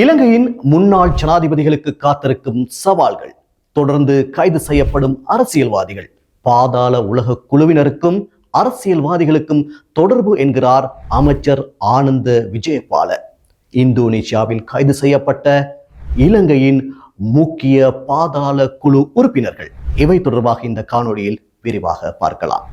இலங்கையின் முன்னாள் ஜனாதிபதிகளுக்கு காத்திருக்கும் சவால்கள் தொடர்ந்து கைது செய்யப்படும் அரசியல்வாதிகள் பாதாள உலக குழுவினருக்கும் அரசியல்வாதிகளுக்கும் தொடர்பு என்கிறார் அமைச்சர் ஆனந்த விஜயபால. இந்தோனேசியாவில் கைது செய்யப்பட்ட இலங்கையின் முக்கிய பாதாள குழு உறுப்பினர்கள். இவை தொடர்பாக இந்த காணொளியில் விரிவாக பார்க்கலாம்.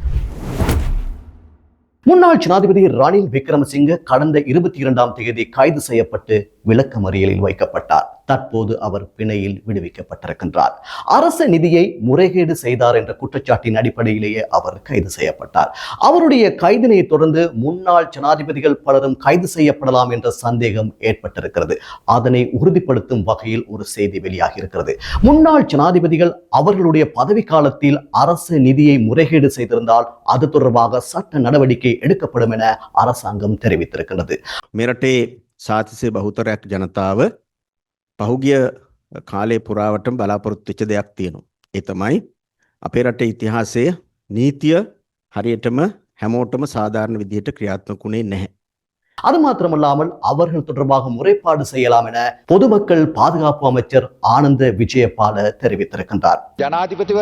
முன்னாள் ஜனாதிபதி ரணில் விக்ரமசிங்க கடந்த இருபத்தி இரண்டாம் தேதி கைது செய்யப்பட்டு விளக்கமறியலில் வைக்கப்பட்டார். தற்போது அவர் பிணையில் விடுவிக்கப்பட்டிருக்கின்றார். அரச நிதியை முறைகேடு செய்தார் என்ற குற்றச்சாட்டின் அடிப்படையிலேயே அவர் கைது செய்யப்பட்டார். அவருடைய கைதினை தொடர்ந்து முன்னாள் ஜனாதிபதிகள் பலரும் கைது செய்யப்படலாம் என்ற சந்தேகம் ஏற்பட்டிருக்கிறது. அதனை உறுதிப்படுத்தும் வகையில் ஒரு செய்தி வெளியாகி இருக்கிறது முன்னாள் ஜனாதிபதிகள் அவர்களுடைய பதவி காலத்தில் அரசு நிதியை முறைகேடு செய்திருந்தால் அது தொடர்பாக சட்ட நடவடிக்கை எடுக்கப்படும் என அரசாங்கம் தெரிவித்திருக்கிறது மிரட்டே සාතිසය බහුතරයක් ජනතාව පහුගිය කාලේ පුරාවටම බලාපොරොත්තු වෙච්ච දෙයක් තියෙනවා. ඒ තමයි අපේ රටේ ඉතිහාසයේ නීතිය හරියටම හැමෝටම සාධාරණ විදිහට ක්‍රියාත්මක වුණේ නැහැ. அது மாத்திரமல்லாமல் அவர்கள் தொடர்பாக முறைப்பாடு செய்யலாம் என பொதுமக்கள் பாதுகாப்பு அமைச்சர் ஆனந்த விஜயபால தெரிவித்திருக்கின்றார். ஜனாதிபதி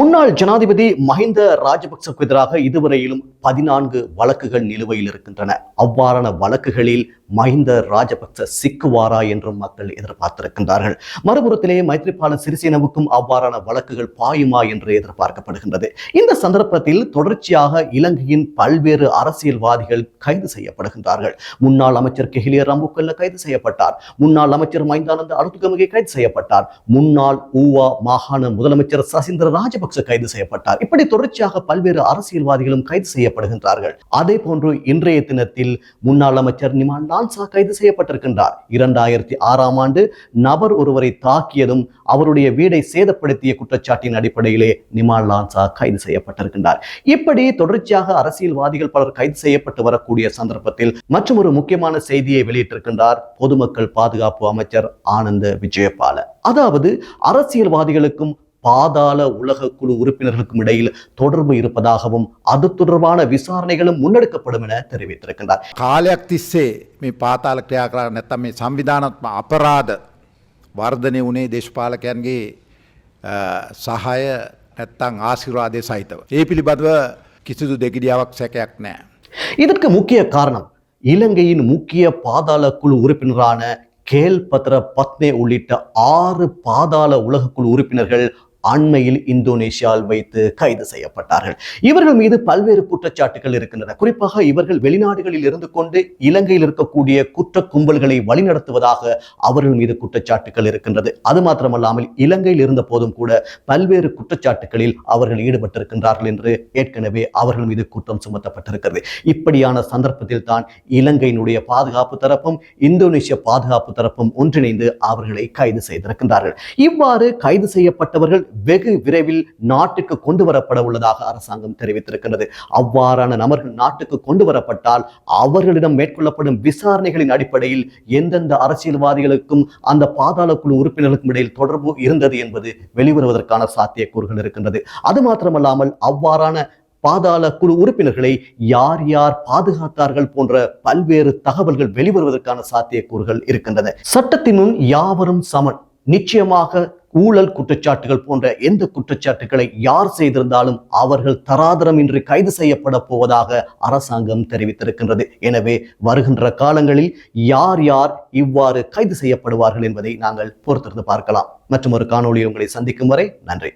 முன்னாள் ஜனாதிபதி மஹிந்த ராஜபக்சக்கு எதிராக இதுவரையிலும் பதினான்கு வழக்குகள் நிலுவையில் இருக்கின்றன. அவ்வாறான வழக்குகளில் மஹிந்த ராஜபக்ச சிக்குவாரா என்றும் மக்கள் எதிர்பார்த்திருக்கின்றார்கள். மறுபுறத்திலே மைத்ரிபால சிறிசேனவுக்கும் அவ்வாறான வழக்குகள் பாயுமா என்று எதிர்பார்க்கப்படுகின்றது. இந்த சந்தர்ப்பத்தில் தொடர்ச்சியாக இலங்கையின் பல்வேறு அரசியல்வாதிகள் கைது செய்யப்படுகின்றார்கள். முன்னாள் அமைச்சர் கெஹிலிய ரம்புக்கல்ல கைது செய்யப்பட்டார். முன்னாள் அமைச்சர் மைந்தானந்த அருத்துகமுகே கைது செய்யப்பட்டார். முன்னாள் ஊவா மாகாண முதலமைச்சர் சசீந்திர ராஜபக்ச கைது செய்யப்பட்டார். இப்படி தொடர்ச்சியாக பல்வேறு அரசியல்வாதிகளும் கைது செய்யப்படுகின்றார்கள். அதே போன்று இன்றைய தினத்தில் முன்னாள் அமைச்சர் நிமான் லான்சா கைது செய்யப்பட்டிருக்கின்றார். இரண்டாயிரத்தி ஆறாம் ஆண்டு நபர் ஒருவரை தாக்கியதும் அவருடைய வீடை சேதப்படுத்திய குற்றச்சாட்டின் அடிப்படையிலே நிமால் லான்சா கைது செய்யப்பட்டிருக்கின்றார். இப்படி தொடர்ச்சியாக அரசியல்வாதிகள் பலர் கைது செய்யப்பட்டு வரக்கூடிய சந்தர்ப்பத்தில் மற்றும் ஒரு முக்கியமான செய்தியை வெளியிட்டிருக்கின்றார் பொதுமக்கள் பாதுகாப்பு அமைச்சர் ஆனந்த விஜயபால. அதாவது அரசியல்வாதிகளுக்கும் பாதாள உலக குழு உறுப்பினர்களுக்கும் இடையில் தொடர்பு இருப்பதாகவும் அது தொடர்பான விசாரணைகளும் முன்னெடுக்கப்படும் என தெரிவித்திருக்கின்றார் කාලයක් තිස්සේ මේ පාතාල ක්‍රියා කර නැත්තම් මේ සංවිධානත්ම අපරාධ වර්ධනය වනේ දේශපාලකයන්ගේ අ, සහය නැත්තං ආසිරවාදය සහිතව. ඒ පිළිබඳව කිසිදු දෙගිඩියාවක් සැකයක් නෑ. இதற்கு முக்கிய காரணம் இலங்கையின் முக்கிய பாதாள குழு உறுப்பினரான கேல் பத்ர பத்மே உள்ளிட்ட ஆறு பாதாள உலகக்குழு உறுப்பினர்கள் அண்மையில் இந்தோனேஷியாவில் வைத்து கைது செய்யப்பட்டார்கள். இவர்கள் மீது பல்வேறு குற்றச்சாட்டுகள் இருக்கின்றன. குறிப்பாக இவர்கள் வெளிநாடுகளில் இருந்து கொண்டு இலங்கையில் இருக்கக்கூடிய குற்ற கும்பல்களை வழிநடத்துவதாக அவர்கள் மீது குற்றச்சாட்டுகள் இருக்கின்றது. அது மாத்திரமல்லாமல் இலங்கையில் இருந்த போதும் கூட பல்வேறு குற்றச்சாட்டுகளில் அவர்கள் ஈடுபட்டிருக்கின்றார்கள் என்று ஏற்கனவே அவர்கள் மீது குற்றம் சுமத்தப்பட்டிருக்கிறது. இப்படியான சந்தர்ப்பத்தில் தான் இலங்கையினுடைய பாதுகாப்பு தரப்பும் இந்தோனேஷிய பாதுகாப்பு தரப்பும் ஒன்றிணைந்து அவர்களை கைது செய்திருக்கின்றார்கள். இவ்வாறு கைது செய்யப்பட்டவர்கள் வெகு விரைவில் நாட்டுக்கு கொண்டு வரப்பட உள்ளதாக அரசாங்கம் தெரிவித்திருக்கின்றது. அவ்வாறான நபர்கள் நாட்டுக்கு கொண்டு வரப்பட்டால் அவர்களிடம் மேற்கொள்ளப்படும் விசாரணைகளின் அடிப்படையில் எந்தெந்த அரசியல்வாதிகளுக்கும் அந்த பாதாள குழு உறுப்பினர்களுக்கும் இடையில் தொடர்பு இருந்தது என்பது வெளிவருவதற்கான சாத்தியக்கூறுகள் இருக்கின்றது. அது மாத்திரமல்லாமல் அவ்வாறான பாதாள குழு உறுப்பினர்களை யார் யார் பாதுகாத்தார்கள் போன்ற பல்வேறு தகவல்கள் வெளிவருவதற்கான சாத்தியக்கூறுகள் இருக்கின்றன. சட்டத்தினுள் யாவரும் சமன் நிச்சயமாக ஊழல் குற்றச்சாட்டுகள் போன்ற எந்த குற்றச்சாட்டுகளை யார் செய்திருந்தாலும் அவர்கள் தராதரம் இன்று கைது செய்யப்பட போவதாக அரசாங்கம் தெரிவித்திருக்கின்றது. எனவே வருகின்ற காலங்களில் யார் யார் இவ்வாறு கைது செய்யப்படுவார்கள் என்பதை நாங்கள் பொறுத்திருந்து பார்க்கலாம். மற்றும் ஒரு காணொலி உங்களை சந்திக்கும் வரை நன்றி.